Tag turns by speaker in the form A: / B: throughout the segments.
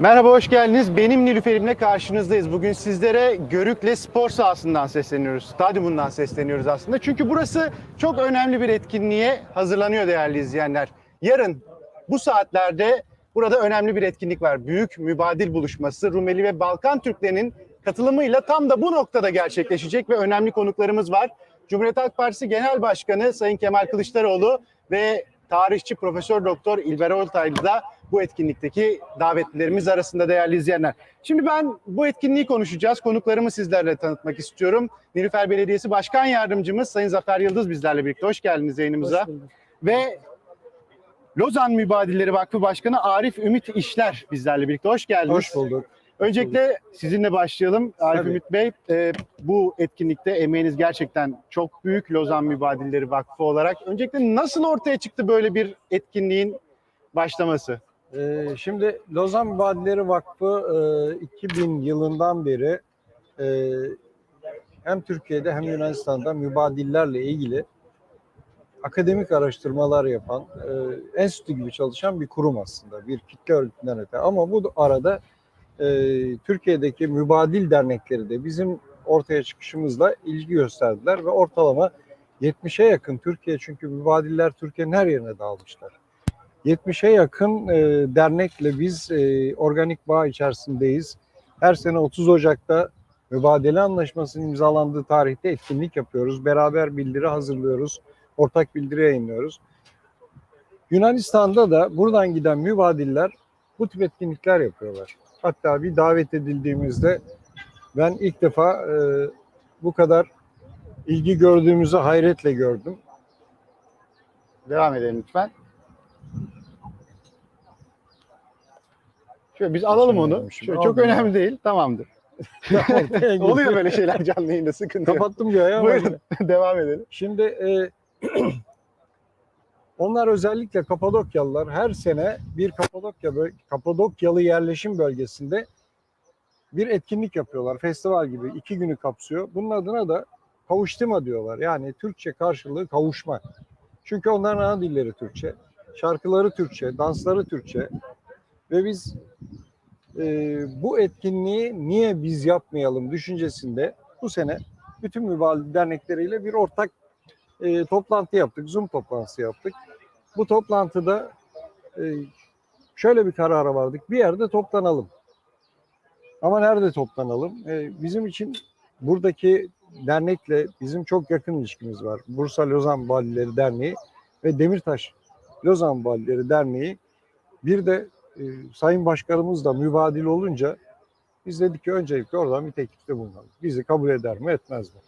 A: Merhaba, hoş geldiniz. Benim Nilüfer'imle karşınızdayız. Bugün sizlere Görükle spor sahasından sesleniyoruz. Stadyumundan sesleniyoruz aslında. Çünkü burası çok önemli bir etkinliğe hazırlanıyor değerli izleyenler. Yarın bu saatlerde burada önemli bir etkinlik var. Büyük mübadil buluşması Rumeli ve Balkan Türklerinin katılımıyla tam da bu noktada gerçekleşecek ve önemli konuklarımız var. Cumhuriyet Halk Partisi Genel Başkanı Sayın Kemal Kılıçdaroğlu ve tarihçi Profesör Doktor İlber Ortaylı da bu etkinlikteki davetlilerimiz arasında değerli izleyenler. Şimdi ben bu etkinliği konuşacağız. Konuklarımı sizlerle tanıtmak istiyorum. Nilüfer Belediyesi Başkan Yardımcımız Sayın Zafer Yıldız bizlerle birlikte. Hoş geldiniz yayınımıza.
B: Hoş bulduk.
A: Ve Lozan Mübadilleri Vakfı Başkanı Arif Ümit İşler bizlerle birlikte. Hoş geldiniz.
B: Hoş bulduk.
A: Öncelikle sizinle başlayalım. Arif
B: Tabii.
A: Ümit Bey, e, bu etkinlikte emeğiniz gerçekten çok büyük Lozan Mübadilleri Vakfı olarak. Öncelikle nasıl ortaya çıktı böyle bir etkinliğin başlaması?
B: Ee, şimdi Lozan Mübadilleri Vakfı e, 2000 yılından beri e, hem Türkiye'de hem Yunanistan'da mübadillerle ilgili akademik araştırmalar yapan, e, enstitü gibi çalışan bir kurum aslında. Bir kitle örgütünden öte. Ama bu arada e, Türkiye'deki mübadil dernekleri de bizim ortaya çıkışımızla ilgi gösterdiler ve ortalama 70'e yakın Türkiye çünkü mübadiller Türkiye'nin her yerine dağılmışlar. 70'e yakın e, dernekle biz e, organik bağ içerisindeyiz. Her sene 30 Ocak'ta mübadele anlaşmasının imzalandığı tarihte etkinlik yapıyoruz. Beraber bildiri hazırlıyoruz. Ortak bildiri yayınlıyoruz. Yunanistan'da da buradan giden mübadiller bu tip etkinlikler yapıyorlar. Hatta bir davet edildiğimizde ben ilk defa e, bu kadar ilgi gördüğümüzü hayretle gördüm.
A: Devam edelim lütfen. Şöyle biz alalım onu. Şöyle, çok önemli değil. Tamamdır. Oluyor böyle şeyler canlı yayında sıkıntı yok.
B: Kapattım ya. ya.
A: Buyurun devam edelim.
B: Şimdi e, onlar özellikle Kapadokyalılar her sene bir Kapadokya Kapadokyalı yerleşim bölgesinde bir etkinlik yapıyorlar. Festival gibi iki günü kapsıyor. Bunun adına da kavuştima diyorlar. Yani Türkçe karşılığı kavuşma. Çünkü onların ana dilleri Türkçe. Şarkıları Türkçe, dansları Türkçe. Ve biz e, bu etkinliği niye biz yapmayalım düşüncesinde bu sene bütün mübadil dernekleriyle bir ortak e, toplantı yaptık. Zoom toplantısı yaptık. Bu toplantıda e, şöyle bir karara vardık. Bir yerde toplanalım. Ama nerede toplanalım? E, bizim için buradaki dernekle bizim çok yakın ilişkimiz var. Bursa Lozan Valileri Derneği ve Demirtaş Lozan Valileri Derneği. Bir de e, Sayın Başkanımız da mübadil olunca biz dedik ki öncelikle oradan bir teklifte bulunalım. Bizi kabul eder mi etmez mi?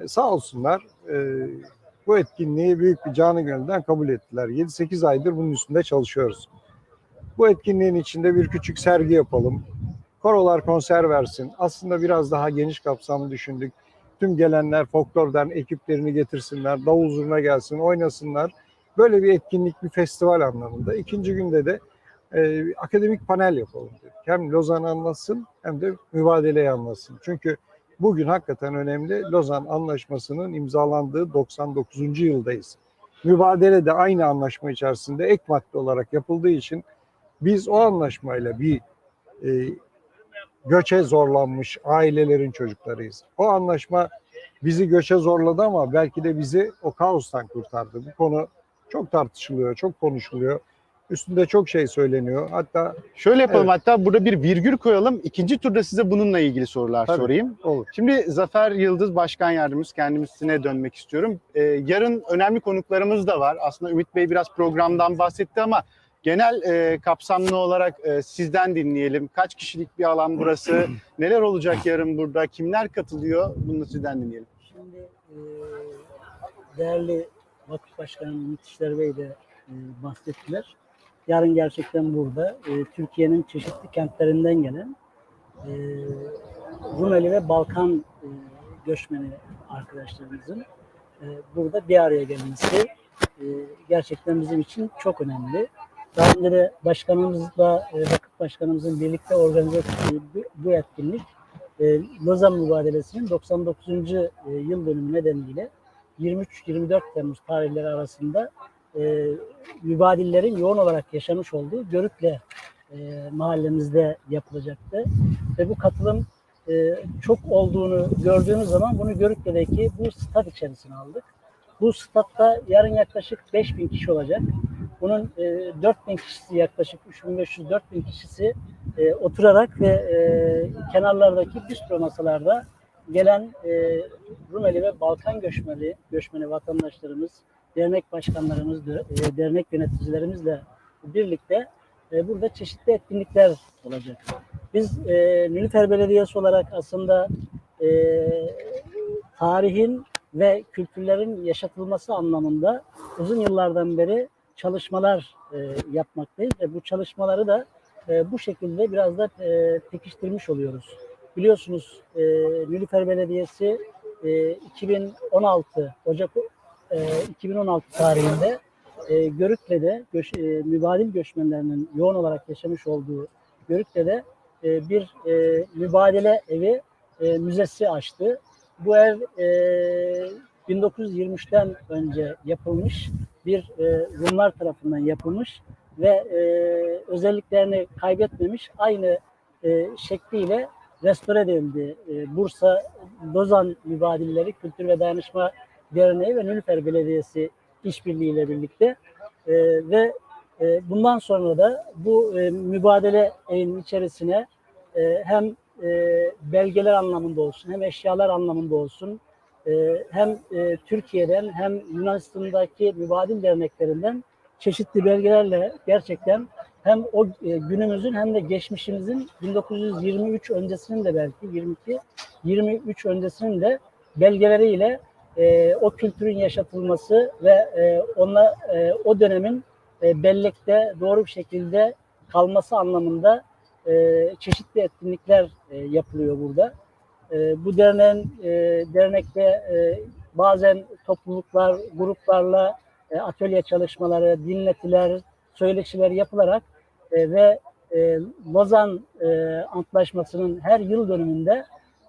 B: E, sağ olsunlar e, bu etkinliği büyük bir canı gönülden kabul ettiler. 7-8 aydır bunun üstünde çalışıyoruz. Bu etkinliğin içinde bir küçük sergi yapalım. Korolar konser versin. Aslında biraz daha geniş kapsamlı düşündük. Tüm gelenler folklordan ekiplerini getirsinler, davul zurna gelsin, oynasınlar. Böyle bir etkinlik, bir festival anlamında. İkinci günde de e, akademik panel yapalım dedik. Hem Lozan anlatsın hem de mübadeleyi anlatsın. Çünkü bugün hakikaten önemli. Lozan Anlaşması'nın imzalandığı 99. yıldayız. Mübadele de aynı anlaşma içerisinde ek madde olarak yapıldığı için biz o anlaşmayla bir e, göçe zorlanmış ailelerin çocuklarıyız. O anlaşma bizi göçe zorladı ama belki de bizi o kaostan kurtardı. Bu konu çok tartışılıyor, çok konuşuluyor. Üstünde çok şey söyleniyor. Hatta
A: Şöyle yapalım
B: Evet.
A: hatta burada bir virgül koyalım. İkinci turda size bununla ilgili sorular
B: Tabii.
A: sorayım.
B: olur.
A: Şimdi Zafer Yıldız Başkan Yardımcımız kendisine dönmek istiyorum. Ee, yarın önemli konuklarımız da var. Aslında Ümit Bey biraz programdan bahsetti ama genel e, kapsamlı olarak e, sizden dinleyelim. Kaç kişilik bir alan burası? Neler olacak yarın burada? Kimler katılıyor? Bunu sizden dinleyelim.
C: Şimdi e, değerli vakıf başkanım Ümit İşler Bey de e, bahsettiler. Yarın gerçekten burada e, Türkiye'nin çeşitli kentlerinden gelen e, Rumeli ve Balkan e, göçmeni arkadaşlarımızın e, burada bir araya gelmesi e, gerçekten bizim için çok önemli. Daha önce de başkanımızla, e, vakıf başkanımızın birlikte organize ettiği bu, etkinlik e, Lozan Mübadelesi'nin 99. e, yıl dönümü nedeniyle 23-24 Temmuz tarihleri arasında e, mübadillerin yoğun olarak yaşamış olduğu Görükle e, mahallemizde yapılacaktı. Ve bu katılım e, çok olduğunu gördüğümüz zaman bunu Görükle'deki bu stat içerisine aldık. Bu statta yarın yaklaşık 5000 kişi olacak. Bunun e, 4000 kişisi yaklaşık 3500-4000 kişisi e, oturarak ve e, kenarlardaki bistro masalarda gelen e, Rumeli ve Balkan göçmeni, göçmeni vatandaşlarımız, dernek başkanlarımız, e, dernek yöneticilerimizle birlikte e, burada çeşitli etkinlikler olacak. Biz e, Nilüfer Belediyesi olarak aslında e, tarihin ve kültürlerin yaşatılması anlamında uzun yıllardan beri çalışmalar e, yapmaktayız ve bu çalışmaları da e, bu şekilde biraz da e, pekiştirmiş oluyoruz. Biliyorsunuz e, Nilüfer Belediyesi e, 2016 Ocak e, 2016 tarihinde e, Görükle'de göç, e, mübadil göçmenlerinin yoğun olarak yaşamış olduğu Görükle'de e, bir e, mübadele evi e, müzesi açtı. Bu ev e, 1923'ten önce yapılmış bir e, Rumlar tarafından yapılmış ve e, özelliklerini kaybetmemiş aynı e, şekliyle restore edildi. E, Bursa Lozan Mübadilleri Kültür ve Dayanışma Derneği ve Nülüfer Belediyesi işbirliğiyle birlikte E, ve e, bundan sonra da bu e, mübadele evinin içerisine e, hem e, belgeler anlamında olsun hem eşyalar anlamında olsun e, hem e, Türkiye'den hem Yunanistan'daki mübadil derneklerinden çeşitli belgelerle gerçekten hem o e, günümüzün hem de geçmişimizin 1923 öncesinin de belki 22 23 öncesinin de belgeleriyle e, o kültürün yaşatılması ve e, ona e, o dönemin e, bellekte doğru bir şekilde kalması anlamında e, çeşitli etkinlikler e, yapılıyor burada. E, bu derneğin e, dernekte e, bazen topluluklar, gruplarla e, atölye çalışmaları, dinletiler, söyleşiler yapılarak e, ve e, Lozan e, Antlaşması'nın her yıl dönümünde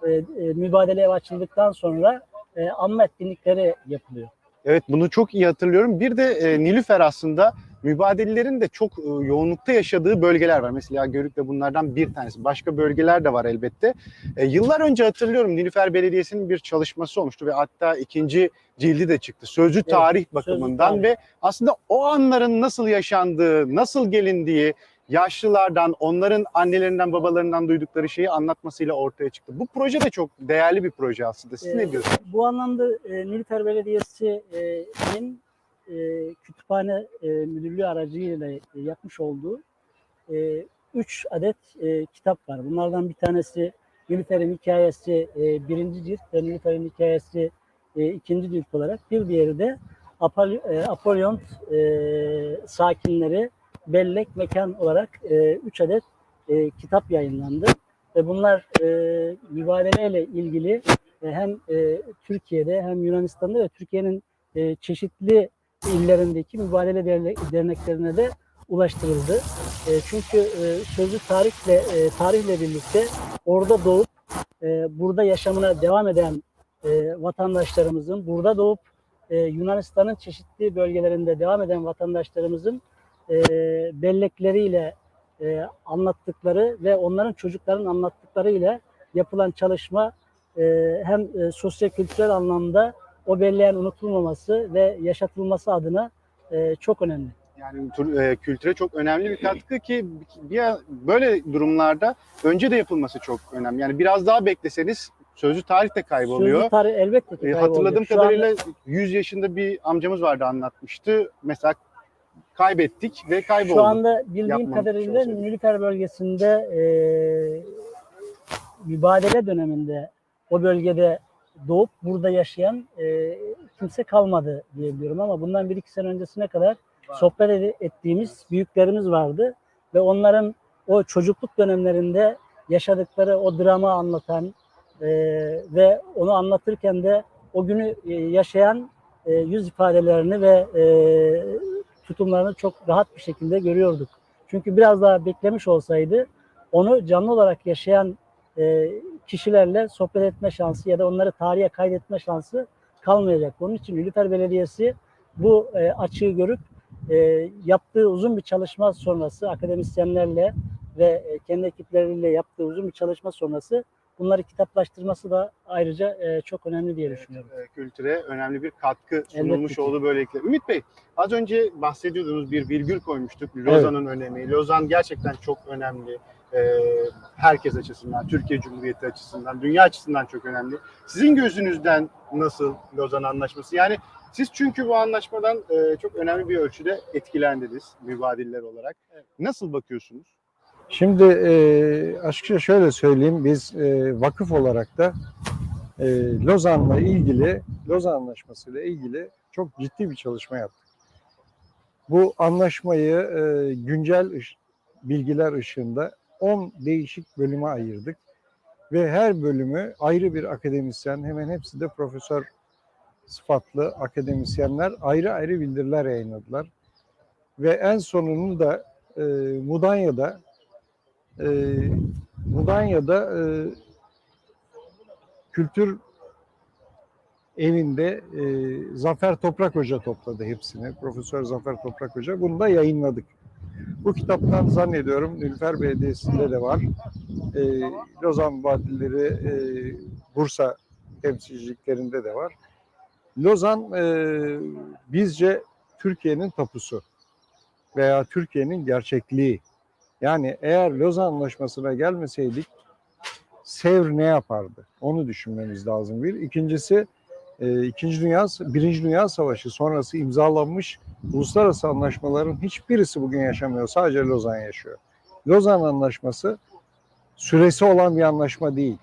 C: e, e, mübadele ev açıldıktan sonra e, anma etkinlikleri yapılıyor.
A: Evet bunu çok iyi hatırlıyorum. Bir de e, Nilüfer aslında mübadelelerin de çok e, yoğunlukta yaşadığı bölgeler var. Mesela Görük de bunlardan bir tanesi. Başka bölgeler de var elbette. E, yıllar önce hatırlıyorum Nilüfer Belediyesi'nin bir çalışması olmuştu ve hatta ikinci cildi de çıktı. Sözlü
C: Evet,
A: tarih
C: Sözlü
A: bakımından
C: tarih.
A: ve aslında o anların nasıl yaşandığı, nasıl gelindiği, yaşlılardan, onların annelerinden, babalarından duydukları şeyi anlatmasıyla ortaya çıktı. Bu proje de çok değerli bir proje aslında. Siz
C: Ee,
A: ne diyorsunuz?
C: Bu anlamda e, Nilüfer Belediyesi'nin e, kütüphane e, müdürlüğü aracıyla e, yapmış olduğu e, üç adet e, kitap var. Bunlardan bir tanesi Nilüfer'in hikayesi e, birinci cilt ve Nilüfer'in hikayesi e, ikinci cilt olarak. Bir diğeri de Apol- e, Apollyon e, sakinleri bellek mekan olarak e, üç adet e, kitap yayınlandı. Ve bunlar e, mübadeleyle ilgili e, hem e, Türkiye'de hem Yunanistan'da ve Türkiye'nin e, çeşitli illerindeki mübadele derne- derneklerine de ulaştırıldı. E, çünkü e, sözlü tarihle e, tarihle birlikte orada doğup e, burada yaşamına devam eden e, vatandaşlarımızın, burada doğup e, Yunanistan'ın çeşitli bölgelerinde devam eden vatandaşlarımızın e, bellekleriyle e, anlattıkları ve onların çocukların anlattıklarıyla yapılan çalışma e, hem e, sosyo-kültürel anlamda o belleğin unutulmaması ve yaşatılması adına e, çok önemli.
A: Yani e, kültüre çok önemli bir katkı ki bir böyle durumlarda önce de yapılması çok önemli. Yani biraz daha bekleseniz sözlü tarih de kayboluyor.
C: Sözlü tarih elbette ki
A: E,
C: kayboluyor.
A: hatırladığım
C: Şu
A: kadarıyla 100 yaşında bir amcamız vardı anlatmıştı. Mesela kaybettik ve kayboldu.
C: Şu anda bildiğim kadarıyla. Nilüfer bölgesinde e, mübadele döneminde o bölgede doğup burada yaşayan e, kimse kalmadı diye biliyorum ama bundan bir iki sene öncesine kadar sohbet ed- ettiğimiz büyüklerimiz vardı ve onların o çocukluk dönemlerinde yaşadıkları o drama anlatan e, ve onu anlatırken de o günü e, yaşayan e, yüz ifadelerini ve e, tutumlarını çok rahat bir şekilde görüyorduk. Çünkü biraz daha beklemiş olsaydı onu canlı olarak yaşayan e, kişilerle sohbet etme şansı ya da onları tarihe kaydetme şansı kalmayacak. Onun için Nilüfer Belediyesi bu e, açığı görüp e, yaptığı uzun bir çalışma sonrası akademisyenlerle ve e, kendi ekipleriyle yaptığı uzun bir çalışma sonrası bunları kitaplaştırması da ayrıca e, çok önemli diye düşünüyorum.
A: e, kültüre önemli bir katkı sunulmuş
C: Elbette
A: oldu böylelikle. Ümit Bey, az önce bahsediyordunuz bir virgül koymuştuk. Lozan'ın önemi. Lozan gerçekten çok önemli. E, herkes açısından, Türkiye Cumhuriyeti açısından, dünya açısından çok önemli. Sizin gözünüzden nasıl Lozan Anlaşması? Yani siz çünkü bu anlaşmadan e, çok önemli bir ölçüde etkilendiniz mübadiller olarak. Nasıl bakıyorsunuz?
B: Şimdi e, açıkça şöyle söyleyeyim, biz e, vakıf olarak da e, Lozan'la ilgili, Lozan Anlaşması ile ilgili çok ciddi bir çalışma yaptık. Bu anlaşmayı e, güncel ış- bilgiler ışığında 10 değişik bölüme ayırdık ve her bölümü ayrı bir akademisyen, hemen hepsi de profesör sıfatlı akademisyenler ayrı ayrı bildiriler yayınladılar. Ve en sonunu da e, Mudanya'da e, Mudanya'da e, kültür evinde e, Zafer Toprak Hoca topladı hepsini. Profesör Zafer Toprak Hoca. Bunu da yayınladık. Bu kitaptan zannediyorum Nilüfer Belediyesi'nde de var. E, Lozan Vadileri e, Bursa temsilciliklerinde de var. Lozan e, bizce Türkiye'nin tapusu veya Türkiye'nin gerçekliği. Yani eğer Lozan Anlaşması'na gelmeseydik Sevr ne yapardı? Onu düşünmemiz lazım bir. İkincisi e, İkinci Dünya, Birinci Dünya Savaşı sonrası imzalanmış uluslararası anlaşmaların hiçbirisi bugün yaşamıyor. Sadece Lozan yaşıyor. Lozan Anlaşması süresi olan bir anlaşma değil.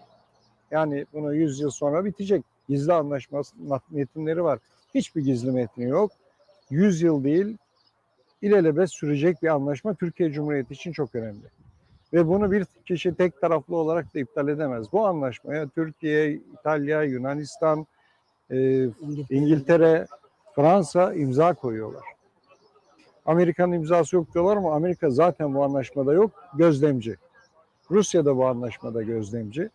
B: Yani bunu 100 yıl sonra bitecek. Gizli anlaşma metinleri var. Hiçbir gizli metni yok. 100 yıl değil, ilelebet sürecek bir anlaşma Türkiye Cumhuriyeti için çok önemli. Ve bunu bir kişi tek taraflı olarak da iptal edemez. Bu anlaşmaya Türkiye, İtalya, Yunanistan, e,
C: İngiltere,
B: Fransa imza koyuyorlar. Amerika'nın imzası yok diyorlar ama Amerika zaten bu anlaşmada yok, gözlemci. Rusya da bu anlaşmada gözlemci.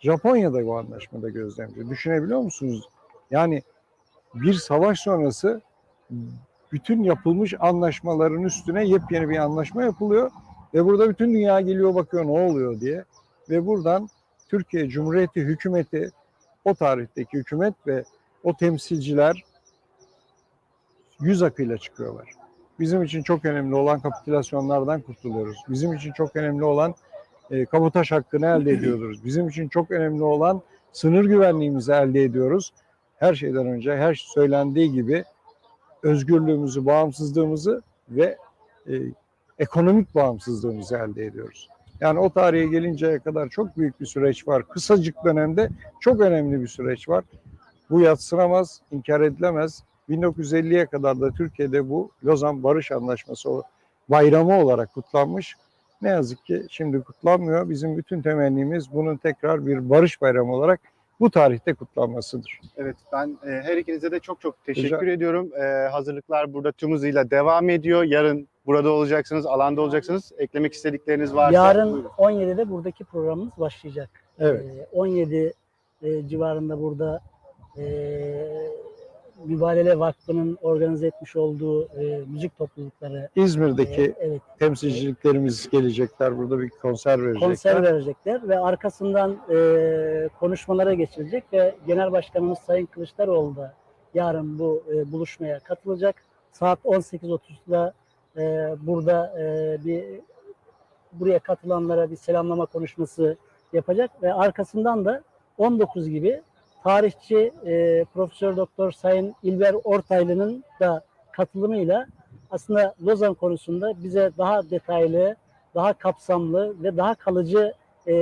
B: Japonya da bu anlaşmada gözlemci. Düşünebiliyor musunuz? Yani bir savaş sonrası bütün yapılmış anlaşmaların üstüne yepyeni bir anlaşma yapılıyor ve burada bütün dünya geliyor bakıyor ne oluyor diye ve buradan Türkiye Cumhuriyeti hükümeti o tarihteki hükümet ve o temsilciler yüz akıyla çıkıyorlar. Bizim için çok önemli olan kapitülasyonlardan kurtuluyoruz. Bizim için çok önemli olan e, kabotaj hakkını elde ediyoruz. Bizim için çok önemli olan sınır güvenliğimizi elde ediyoruz. Her şeyden önce her söylendiği gibi özgürlüğümüzü, bağımsızlığımızı ve e, ekonomik bağımsızlığımızı elde ediyoruz. Yani o tarihe gelinceye kadar çok büyük bir süreç var. Kısacık dönemde çok önemli bir süreç var. Bu yatsınamaz, inkar edilemez. 1950'ye kadar da Türkiye'de bu Lozan Barış Anlaşması bayramı olarak kutlanmış. Ne yazık ki şimdi kutlanmıyor. Bizim bütün temennimiz bunun tekrar bir barış bayramı olarak bu tarihte kutlanmasıdır.
A: Evet ben e, her ikinize de çok çok teşekkür
B: Rica-
A: ediyorum. E, hazırlıklar burada tüm hızıyla devam ediyor. Yarın burada olacaksınız, alanda olacaksınız. Eklemek istedikleriniz varsa.
C: Yarın
A: buyurun.
C: 17'de buradaki programımız başlayacak.
B: Evet.
C: Ee, 17 e, civarında burada e, Mübalele Vakfı'nın organize etmiş olduğu e, müzik toplulukları
B: İzmir'deki
C: e, evet
B: temsilciliklerimiz gelecekler. Burada bir konser verecekler.
C: konser verecekler ve arkasından e, konuşmalara geçilecek ve Genel Başkanımız Sayın Kılıçdaroğlu da yarın bu e, buluşmaya katılacak. Saat 18.30'da e, burada e, bir buraya katılanlara bir selamlama konuşması yapacak ve arkasından da 19 gibi tarihçi e, Profesör Doktor Sayın İlber Ortaylı'nın da katılımıyla aslında Lozan konusunda bize daha detaylı, daha kapsamlı ve daha kalıcı e,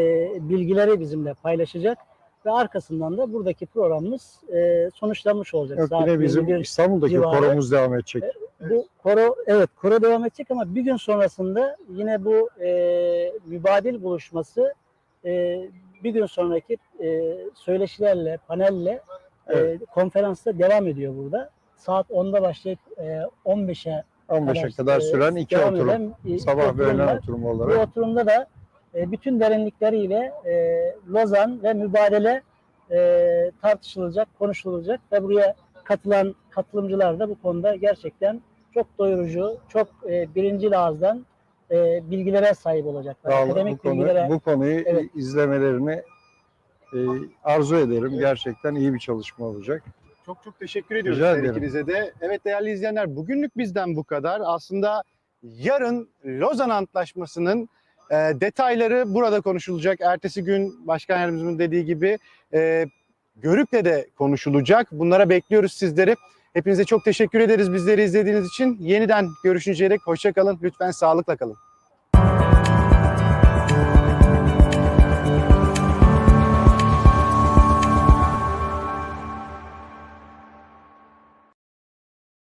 C: bilgileri bizimle paylaşacak ve arkasından da buradaki programımız e, sonuçlanmış olacak.
B: Yok,
C: Saat
B: yine bizim
C: 21
B: İstanbul'daki
C: civarı.
B: koromuz devam edecek.
C: bu koro evet koro devam edecek ama bir gün sonrasında yine bu e, mübadil buluşması e, bir gün sonraki e, söyleşilerle, panelle e,
B: Evet.
C: konferansta devam ediyor burada. Saat 10'da başlayıp e, 15'e
B: 15'e kadar
C: e,
B: süren iki oturum.
C: eden, e,
B: Sabah ve öğlen oturumu
C: Bu
B: olarak.
C: oturumda da e, bütün derinlikleriyle e, Lozan ve mübadele e, tartışılacak, konuşulacak ve buraya katılan katılımcılar da bu konuda gerçekten çok doyurucu, çok e, birinci ağızdan e, bilgilere sahip olacaklar.
B: Sağ olun. Bu,
C: Akademik
B: konu,
C: bilgilere.
B: bu konuyu
C: Evet.
B: izlemelerini e, arzu ederim. Gerçekten iyi bir çalışma olacak.
A: Çok çok teşekkür ediyoruz
B: Rica
A: her
B: ederim.
A: ikinize de. Evet değerli izleyenler bugünlük bizden bu kadar. Aslında yarın Lozan Antlaşması'nın e, detayları burada konuşulacak. Ertesi gün Başkan Yardımcımın dediği gibi e, Görük'le de konuşulacak. Bunlara bekliyoruz sizleri. Hepinize çok teşekkür ederiz bizleri izlediğiniz için. Yeniden görüşünceye dek hoşça kalın. Lütfen sağlıkla kalın.